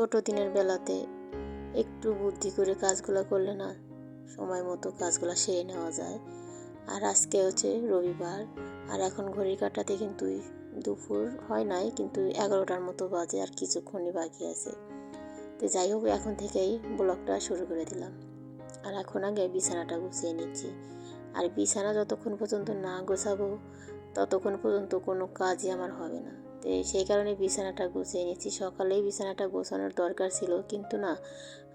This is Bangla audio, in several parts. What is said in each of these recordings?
ছোট দিনের বেলাতে একটু বুদ্ধি করে কাজগুলো করলে না সময় মতো কাজগুলো সেরে নেওয়া যায়। আর আজকে হচ্ছে রবিবার, আর এখন ঘড়ির কাটাতে কিন্তু দুপুর হয় নাই, কিন্তু এগারোটার মতো বাজে আর কিছুক্ষণই বাকি আছে। তো যাই হোক, এখন থেকেই ব্লগটা শুরু করে দিলাম। আর এখন আগে বিছানাটা গুছিয়ে নিচ্ছি। আর বিছানা যতক্ষণ পর্যন্ত না গোছাবো, ততক্ষণ পর্যন্ত কোনো কাজই আমার হবে না। তো সেই কারণে বিছানাটা গুছিয়ে নিয়েছি। সকালেই বিছানাটা গোছানোর দরকার ছিল, কিন্তু না,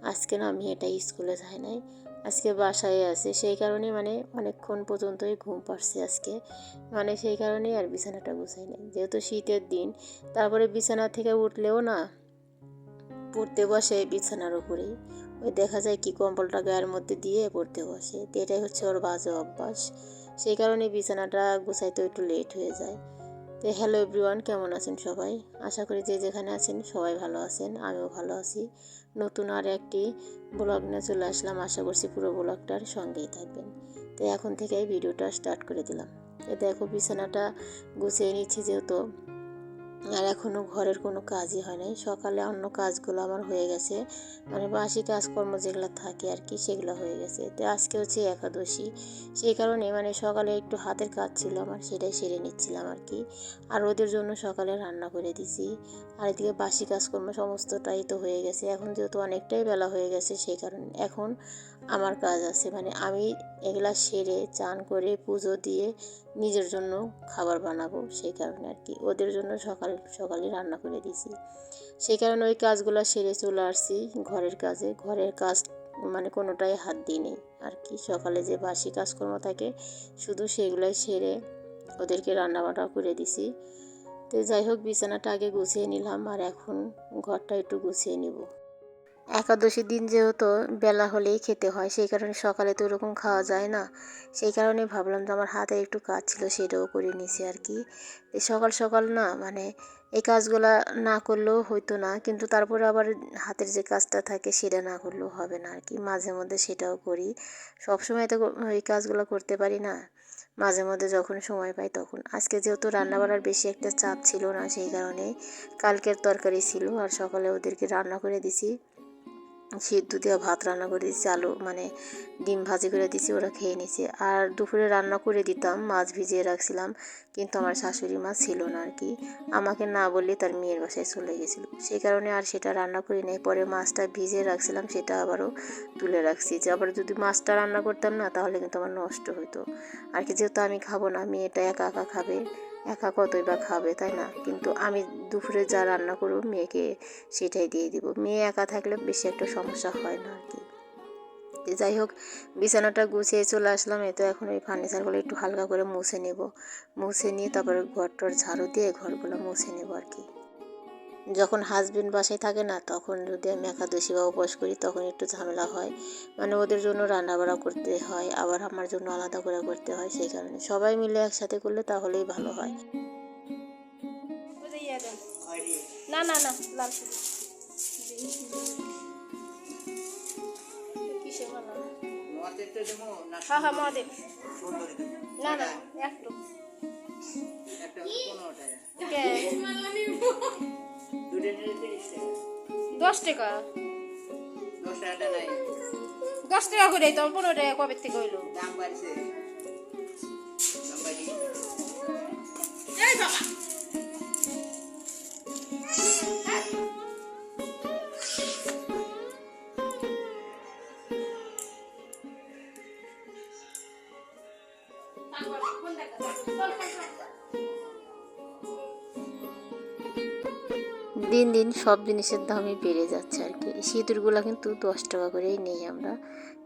আজকে না আমি এটা স্কুলে যাই নাই। আজকে বাসায় আছে, সেই কারণে মানে অনেকক্ষণ পর্যন্তই ঘুম পাচ্ছে আজকে। মানে সেই কারণেই আর বিছানাটা গুছাই নাই। যেহেতু শীতের দিন, তারপরে বিছানা থেকে উঠলেও না, পড়তে বসে বিছানার উপরেই। ওই দেখা যায় কি কম্বলটা গায়ের মধ্যে দিয়ে পড়তে বসে। তো এটাই হচ্ছে ওর বাজে অভ্যাস। সেই কারণে বিছানাটা গুছাইতে একটু লেট হয়ে যায়। তো হ্যালো এভরিওয়ান কেমন আছেন সবাই? আশা করি যে যেখানে আছেন সবাই ভালো আছেন, আমিও ভালো আছি। নতুন আর একটি ব্লগ নিয়ে চলে আসলাম। আশা করছি পুরো ব্লগটার সঙ্গেই থাকবেন। তো এখন থেকে ভিডিওটা স্টার্ট করে দিলাম। এ দেখো, বিছানাটা গুছিয়ে নিচ্ছি যেহেতু। আর এখনও ঘরের কোনো কাজই হয় নাই। সকালে অন্য কাজগুলো আমার হয়ে গেছে। মানে বাসি কাজকর্ম যেগুলো থাকে আর কি, সেগুলো হয়ে গেছে। তো আজকে হচ্ছে একাদশী। সেই কারণে মানে সকালে একটু হাতের কাজ ছিল আমার, সেটাই সেরে নিচ্ছিলাম আর কি। আর ওদের জন্য সকালে রান্না করে দিছি। আর এদিকে বাসি কাজকর্ম সমস্তটাই তো হয়ে গেছে। এখন যেহেতু অনেকটাই বেলা হয়ে গেছে, সেই কারণে এখন আমার কাজ আছে। মানে আমি এগুলা সেরে, চান করে, পুজো দিয়ে নিজের জন্য খাবার বানাবো সেই কারণে আর কি। ওদের জন্য সকাল, সকালে রান্না করে দিছি সেই কারণে ওই কাজগুলো সেরে চলে আসছি ঘরের কাজে। ঘরের কাজ মানে কোনোটাই হাত দিই নেই আর কি। সকালে যে বাসি কাজকর্ম থাকে, শুধু সেগুলোই সেরে ওদেরকে রান্না বান্না করে দিছি তো যাই হোক, বিছানাটা আগে গুছিয়ে নিলাম আর এখন ঘরটা একটু গুছিয়ে নিব। একাদশীর দিন যেহেতু বেলা হলেই খেতে হয়, সেই কারণে সকালে তো ওরকম খাওয়া যায় না। সেই কারণে ভাবলাম যে আমার হাতে একটু কাজ ছিল, সেটাও করে নিছি আর কি। সকাল সকাল না মানে এই কাজগুলো না করলেও হইতো না, কিন্তু তারপরে আবার হাতের যে কাজটা থাকে, সেটা না করলেও হবে না আর কি। মাঝে মধ্যে সেটাও করি। সবসময় তো এই কাজগুলো করতে পারি না। মাঝে মধ্যে যখন সময় পাই তখন। আজকে যেহেতু রান্না বাড়ার বেশি একটা চাপ ছিল না, সেই কারণে কালকের তরকারি ছিল, আর সকালে ওদেরকে রান্না করে দিছি। সিদ্ধ দিয়ে ভাত রান্না করে দিয়েছি, আলু মানে ডিম ভাজি করে দিয়েছি, ওরা খেয়ে নিছে আর দুপুরে রান্না করে দিতাম, মাছ ভিজিয়ে রাখছিলাম, কিন্তু আমার শাশুড়ি মা ছিল না আর কি। আমাকে না বললে তার মেয়ের বাসায় চলে গেছিল। সেই কারণে আর সেটা রান্না করি নাই। পরে মাছটা ভিজিয়ে রাখছিলাম, সেটা আবারও তুলে রাখছি। যে আবার যদি মাছটা রান্না করতাম না, তাহলে কিন্তু আমার নষ্ট হতো আর কি যেহেতু আমি খাব না, মেয়েটা একা একা খাবে একা কতই বা খাবে, তাই না? কিন্তু আমি দুপুরে যা রান্না করব, মেয়েকে সেটাই দিয়ে দিব। মেয়ে একা থাকলে বেশি একটা সমস্যা হয় না আর কি। যাই হোক, বিছানাটা গুছিয়ে চলে আসলাম। এ তো এখন ওই ফার্নিচারগুলো একটু হালকা করে মুছে নেব। মুছে নিয়ে তারপরে ঘরটর ঝাড়ু দিয়ে ঘরগুলো মুছে নেব আর কি। যখন হাজবেন্ড বাসায় থাকে না তখন যদি আমি একাদশী বা উপোস করি তখন একটু ঝামেলা হয়। মানে ওদের জন্য রান্নাবাড়া করতে হয় আবার আমার জন্য আলাদা করে করতে হয় সেই কারণে। সবাই মিলে একসাথে করলে তাহলেই ভালো হয়। না না না লাল হ্যাঁ হ্যাঁ মহাদেব। না না একটু? দশ টাকা? দশ টাকা করে তো পনেরো টাকা কবে থেকে হইল? দিন দিন সব জিনিসের দামই বেড়ে যাচ্ছে আর কি। সিঁদুরগুলো কিন্তু দশ টাকা করেই নেই আমরা।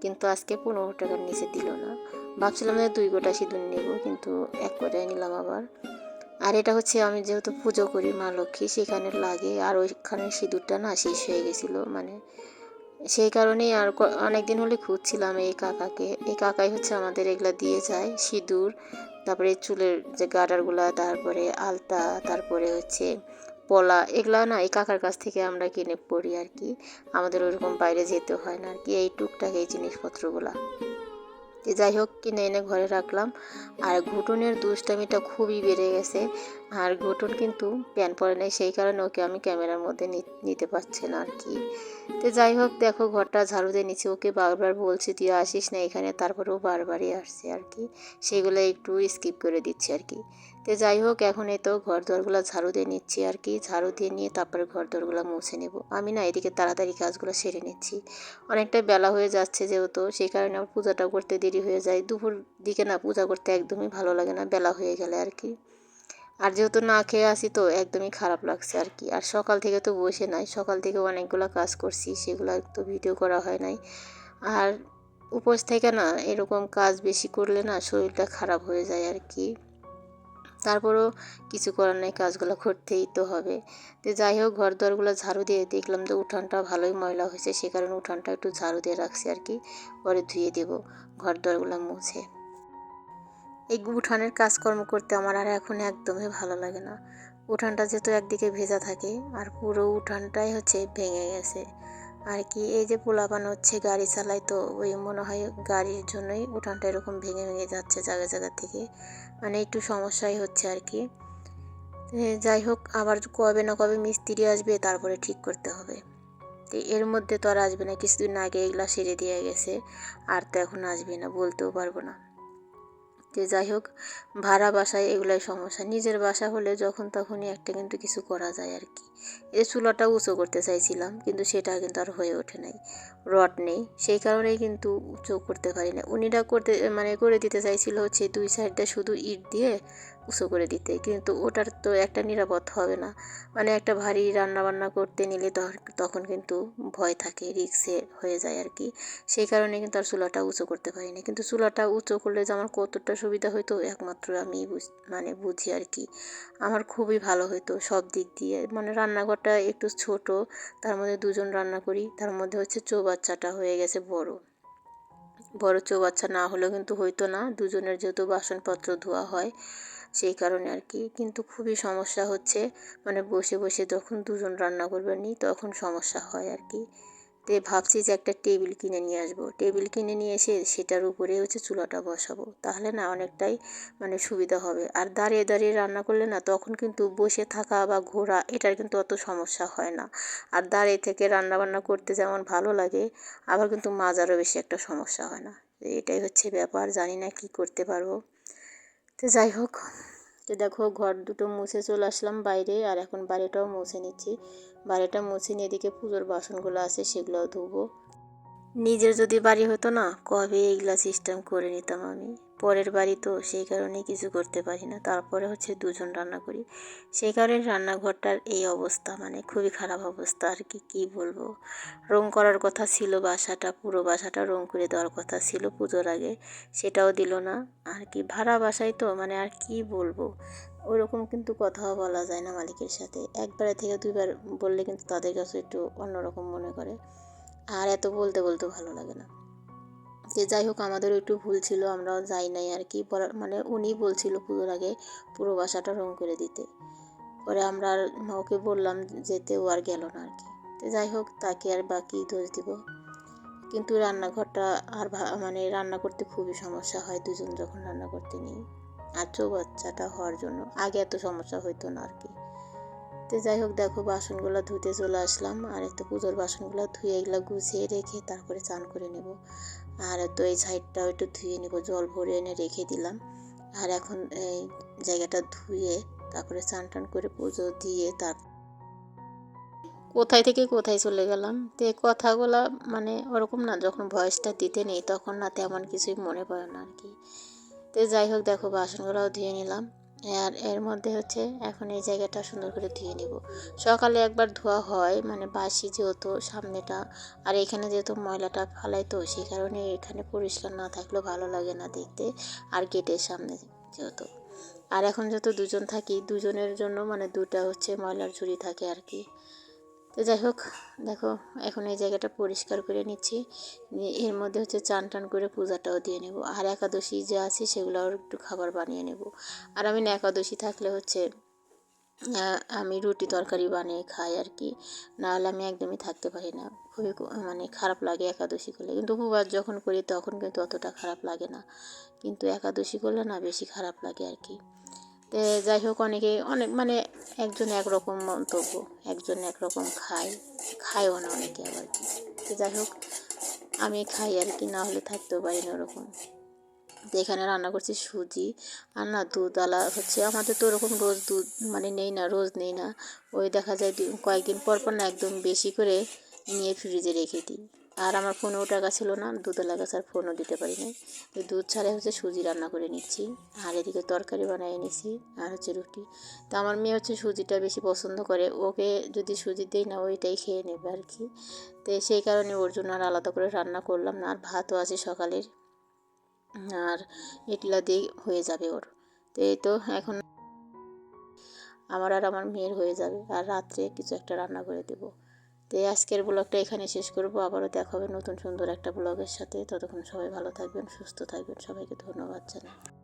কিন্তু আজকে পনেরো টাকার নিচে দিল না। ভাবছিলাম যে দুই গোটা সিঁদুর নেব, কিন্তু এক কোটায় নিলাম আবার। আর এটা হচ্ছে আমি যেহেতু পুজো করি মা লক্ষ্মী, সেখানে লাগে আর ওইখানে সিঁদুরটা না শেষ হয়ে গেছিল। মানে সেই কারণেই আর অনেক দিন হলে খুঁজছিলাম এই কাকাকে। এই কাকাই হচ্ছে আমাদের এগুলা দিয়ে যায় সিঁদুর, তারপরে চুলের যে গার্ডারগুলা তারপরে আলতা, তারপরে হচ্ছে পলা এগুলা না এই কাকার কাছ থেকে আমরা কিনে পড়ি আর কি। আমাদের ওইরকম বাইরে যেতে হয় না আর কি, এই টুকটাক এই জিনিসপত্রগুলা। যাই হোক, কিনে এনে ঘরে রাখলাম। আর ঘুটনের দুষ্টামিটা খুবই বেড়ে গেছে। আর ঘুটন কিন্তু প্যান পরে নেই, সেই কারণে ওকে আমি ক্যামেরার মধ্যে নিতে পারছি না আর কি। তো যাই হোক, দেখো ঘরটা ঝাড়ু দিয়ে নিচ্ছে ওকে বারবার বলছি, তুই আসিস না এখানে, তারপরেও বারবারই আসছে আর কি। সেগুলো একটু স্কিপ করে দিচ্ছি আর কি। তো যাই হোক, এখন এই তো ঘর দরগুলো ঝাড়ু দিয়ে নিচ্ছি আর কি। ঝাড়ু দিয়ে নিয়ে তারপরে ঘর দরগুলো মুছে নেব। আমি না এদিকে তাড়াতাড়ি কাজগুলো সেরে নিচ্ছি। অনেকটা বেলা হয়ে যাচ্ছে যেহেতু, সেই কারণে আমার পূজাটা করতে দেরি হয়ে যায়। দুপুর দিকে না পূজা করতে একদমই ভালো লাগে না, বেলা হয়ে গেলে আর কি। আর যেহেতু না খেয়ে আসি তো একদমই খারাপ লাগছে আর কি। আর সকাল থেকে তো বসে নাই, সকাল থেকে অনেকগুলো কাজ করছি, সেগুলো তো ভিডিও করা হয় নাই। আর উপোস থেকে না এরকম কাজ বেশি করলে না শরীরটা খারাপ হয়ে যায় আর কি। তারপরও কিছু করার নেই, কাজগুলো করতেই তো হবে। তো যাই হোক ঘর দরগুলো ঝাড়ু দিয়ে দেখলাম যে উঠানটা ভালোই ময়লা হয়েছে, সে কারণে উঠানটা একটু ঝাড়ু দিয়ে রাখছি আর কি, পরে ধুয়ে দেবো ঘর দরগুলো মুছে। এই উঠানের কাজকর্ম করতে আমার আর এখন একদমই ভালো লাগে না। উঠানটা যেহেতু একদিকে ভেজা থাকে, আর পুরো উঠানটাই হচ্ছে ভেঙে গেছে। আর কি, এই যে পোলাপান হচ্ছে, গাড়ি চালায় তো, ওই মনে হয় গাড়ির জন্যই উঠানটা এরকম ভেঙে ভেঙে যাচ্ছে জায়গা জায়গা থেকে। মানে একটু সমস্যাই হচ্ছে আর কি। যাই হোক, আবার কবে না কবে মিস্ত্রি আসবে, তারপরে ঠিক করতে হবে। তো এর মধ্যে তো আর আসবে না, কিছুদিন আগে এগুলা সেরে দিয়ে গেছে, আর তো এখন আসবে না, বলতেও পারব না। যে যাই হোক, ভাড়া বাসায় এগুলাই সমস্যা। নিজের বাসা হলে যখন তখনই একটা কিন্তু কিছু করা যায় আর কি। এই চুলাটা উঁচু করতে চাইছিলাম, কিন্তু সেটা কিন্তু আর হয়ে ওঠে নাই। রড নেই, সেই কারণেই কিন্তু উঁচু করতে পারি না। উনিটা করতে মানে করে দিতে চাইছিল হচ্ছে দুই সাইডটা শুধু ইট দিয়ে উঁচু করে দিতে, কিন্তু ওটার তো একটা নিরাপদ হবে না। মানে একটা ভারী রান্না বান্না করতে নিলে তখন- কিন্তু ভয় থাকে রিক্সে হয়ে যায় আর কি। সেই কারণে কিন্তু আর চুলাটা উঁচু করতে পারি না। কিন্তু চুলাটা উঁচু করলে যে আমার কতটা সুবিধা হতো একমাত্র আমি মানে বুঝি আর কি। আমার খুবই ভালো হতো সব দিক দিয়ে। মানে রান্নাঘরটা একটু ছোট, তার মধ্যে দুজন রান্না করি, তার মধ্যে হচ্ছে চৌবাচ্চাটা হয়ে গেছে বড়। বড় চৌবাচ্চা না হলেও কিন্তু হইতো না। দুজনের যেহেতু বাসনপত্র ধোয়া হয় সেই কারণে আর কি। কিন্তু খুবই সমস্যা হচ্ছে মানে বসে বসে যখন দুজন রান্না করবে নি, তখন সমস্যা হয় আর কি। তো ভাবছি যে একটা টেবিল কিনে নিয়ে আসব। টেবিল কিনে নিয়ে এসে সেটার উপরে হচ্ছে চুলাটা বসাবো। তাহলে না অনেকটাই মানে সুবিধা হবে। আর দাঁড়িয়ে দাঁড়িয়ে রান্না করলে না তখন কিন্তু বসে থাকা বা ঘোরা, এটার কিন্তু অত সমস্যা হয় না। আর দাঁড়িয়ে থেকে রান্না বান্না করতে যেমন ভালো লাগে, আবার কিন্তু মাজারও বেশি একটা সমস্যা হয় না। এটাই হচ্ছে ব্যাপার। জানি না কি করতে পারব। তো যাই হোক, তো দেখো ঘর দুটো মুছে চলে আসলাম বাইরে, আর এখন বাড়িটাও মুছে নিচ্ছি। বাড়িটা মুছে নিয়ে এদিকে পুজোর বাসনগুলো আছে, সেগুলোও ধুবো। নিজের যদি বাড়ি হতো না, কবে এইগুলা সিস্টেম করে নিতাম আমি? পরের বাড়ি তো সেই কারণে কিছু করতে পারি না। তারপরে হচ্ছে দুজন রান্না করি। সেই কারণে রান্নাঘরটার এই অবস্থা মানে খুবই খারাপ অবস্থা আর কি, কী বলব? রং করার কথা ছিল বাসাটা, পুরো বাসাটা রং করে দেওয়ার কথা ছিল পুজোর আগে, সেটাও দিল না। আর কি, ভাড়া বাসায় তো মানে আর কি বলব? ওরকম কিন্তু কথাও বলা যায় না মালিকের সাথে। একবারে থেকে দুইবার বললে কিন্তু তাদের কাছে একটু অন্যরকম মনে করে। আর এত বলতে বলতে ভালো লাগে না। যে যাই হোক আমাদেরও একটু ভুল ছিল, আমরাও যাই নাই আর কি। মানে উনি বলছিল পুজোর আগে পুরো বাসাটা রং করে দিতে। পরে আমরা আর ওকে বললাম যেতে ও আর গেল না আর কি। তো যাই হোক তাকে আর বাকি দোষ দিব। কিন্তু রান্নাঘরটা আর মানে রান্না করতে খুবই সমস্যা হয় দুজন যখন রান্না করতে নিই। আর চৌবাচ্চাটা হওয়ার জন্য আগে এত সমস্যা হইতো না আর কি। তো যাই হোক দেখো বাসনগুলো ধুতে চলে আসলাম। আর একটু পুজোর বাসনগুলো ধুয়ে এগুলো গুছিয়ে রেখে তারপরে চান করে নেব। আর তো এই সাইডটাও একটু ধুয়ে নেব, জল ভরে এনে রেখে দিলাম। আর এখন এই জায়গাটা ধুয়ে তারপরে চান টান করে পুজো দিয়ে তার কোথায় থেকে কোথায় চলে গেলাম? তো কথাগুলো মানে ওরকম না, যখন ভয়েসটা দিতে নেই তখন না তেমন কিছুই মনে পড়ে না আর কি। তো যাই হোক, দেখো বাসনগুলোও ধুয়ে নিলাম। আর এর মধ্যে হচ্ছে এখন এই জায়গাটা সুন্দর করে ধুয়ে নিব। সকালে একবার ধোয়া হয় মানে বাসি যেহেতু সামনেটা, আর এখানে যেহেতু ময়লাটা ফালাই তো সেই কারণে এখানে পরিষ্কার না থাকলেও ভালো লাগে না দেখতে, আর গেটের সামনে যেহেতু। আর এখন যেহেতু দুজন থাকি, দুজনের জন্য মানে দুটা হচ্ছে ময়লার ঝুড়ি থাকে আর কি। তো যাই হোক, দেখো, এখন এই জায়গাটা পরিষ্কার করে নিচ্ছি। এর মধ্যে হচ্ছে চান টান করে পূজাটাও দিয়ে নেব। আর একাদশী যে আছে সেগুলোও একটু খাবার বানিয়ে নেব। আর আমি না একাদশী থাকলে হচ্ছে আমি রুটি তরকারি বানিয়ে খাই আর কি। নাহলে আমি একদমই থাকতে পারি না। খুবই মানে খারাপ লাগে একাদশী করলে। কিন্তু উপবাস যখন করি তখন কিন্তু অতটা খারাপ লাগে না। কিন্তু একাদশী করলে না বেশি খারাপ লাগে আর কি। তো যাই হোক, অনেকে, অনেক মানে একজন একরকম মন্তব্য, একজন একরকম খায়, খায়ও না অনেকে আবার কি। তো যাই হোক, আমি খাই আর কি, না হলে থাকতেও পারি না ওরকম। তো এখানে রান্না করছি সুজি আর না দুধ আলা হচ্ছে, আমাদের তো ওরকম রোজ দুধ মানে নেই না, রোজ নেই না। ওই দেখা যায় কয়েকদিন পর পর না একদম বেশি করে নিয়ে ফ্রিজে রেখে দিই। আর আমার ফোনেও টাকা ছিল না দুধওয়ালা গাছ আর ফোনও দিতে পারি নাই। ওই দুধ ছাড়াই হচ্ছে সুজি রান্না করে নিচ্ছি, আর এদিকে তরকারি বানিয়ে নিছি, আর হচ্ছে রুটি। তো আমার মেয়ে হচ্ছে সুজিটা বেশি পছন্দ করে, ওকে যদি সুজি দিই না ওইটাই খেয়ে নেবে আর কি। তো সেই কারণে ওর জন্য আর আলাদা করে রান্না করলাম না, আর ভাতও আছে সকালের, আর এগুলা দিয়ে হয়ে যাবে ওর। তো এই তো এখন আমার আর আমার মেয়ের হয়ে যাবে, আর রাত্রে কিছু একটা রান্না করে দেবো। তো এই আজকের ব্লগটা এখানে শেষ করব। আবারও দেখা হবে নতুন সুন্দর একটা ব্লগের সাথে। ততক্ষণ সবাই ভালো থাকবেন, সুস্থ থাকবেন। সবাইকে ধন্যবাদ জানাই।